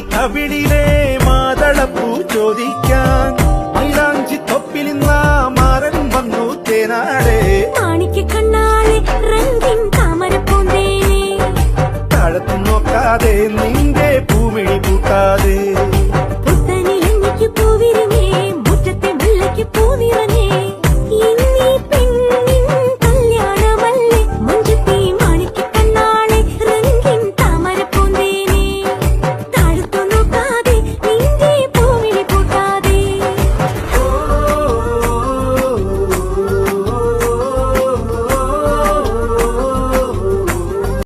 കവിളിലെ മാതളപ്പൂ ചോദിക്കാൻ. മൈലാഞ്ചി തൊപ്പിലിന്ന മാറൻ വന്നു തേനാടേ. മാണിക്ക് കണ്ണാളെ റംഗിൻ താമരപ്പൂന്തേനെ താഴത്തു നോക്കാതെ നിന്റെ പൂമിഴി പൂട്ടാതെ.